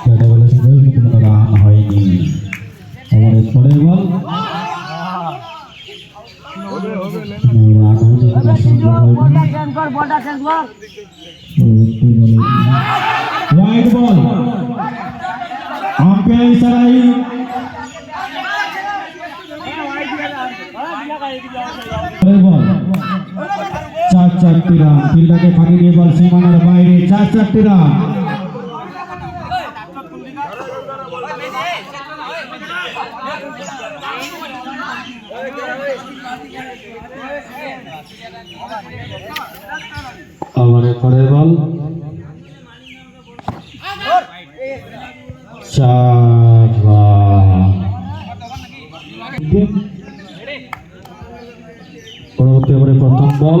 ব্যাটা বলে কোনো রান হয়নি ওভারের পরে বল পরবর্তী বলে ওয়াইড আম্পায়ার ইশারায় পরের বল চার চারটি রান ফিল্ডারকে ফাঁকি দিয়ে বল সীমানার বাইরে, চার চারটি রান ওভারের পরের বল। চার পরবর্তী ওভারে প্রথম বল।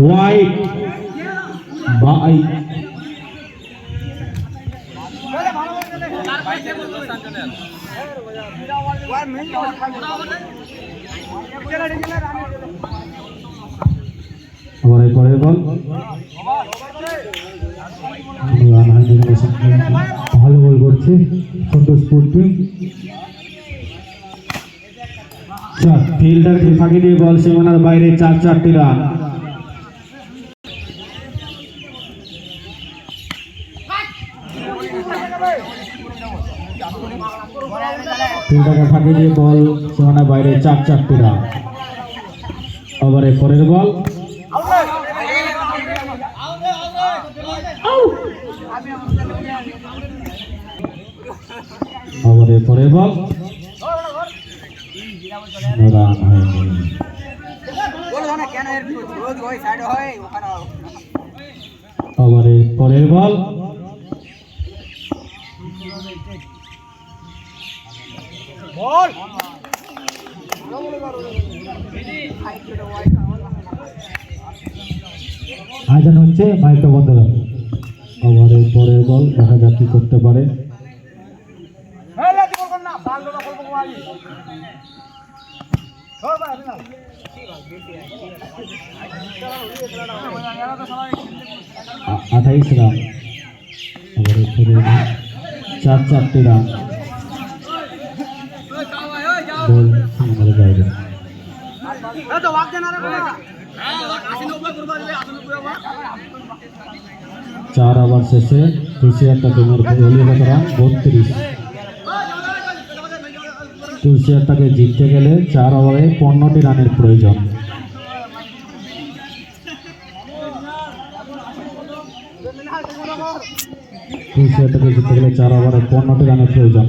ওয়াইড বাই আবার এই ভালো বল করছে সন্তোষপুর টিম ফিল্ডারকে ফাঁকি দিয়ে বল সীমানার বাইরে চার চারটি রান। ফিল্ডারকে ফাঁকি দিয়ে বল সীমানার বাইরে, চার চারটি রান ওভারে পরের বল। ওভারে পরের বল। রান হয়নি। ওভারে পরের বল। আয়োজন হচ্ছে মাইকটা বন্ধ রাখো ওভারের পরের বল দেখা যাক কি করতে পারে। আঠাইশ রান। ওভারের পরের চার চারটি রান। আমাদের বাইরে চার ওভার শেষে তুলসিয়াটা টিমের হলিগত রান বত্রিশ। তুলসিয়াটাকে জিততে গেলে চার ওভারে পনেরোটি রানের প্রয়োজন। তুলসিয়াটাকে জিততে গেলে চার ওভারে পনেরোটি রানের প্রয়োজন।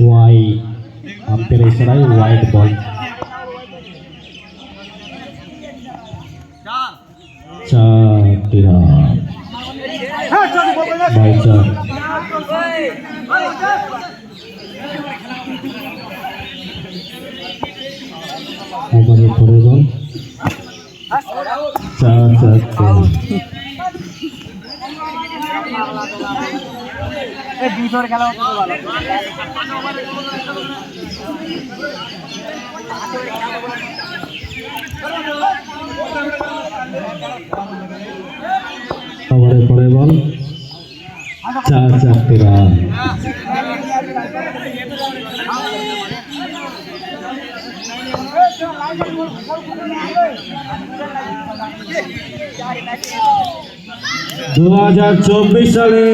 ওয়াই। আম্পের ইশারায় ওয়াইড বল চারটি রান বাই চার ওভারে পরে বল চার চারটি ওভারে পরে বল। চার চারটি রান দু হাজার চব্বিশ সালে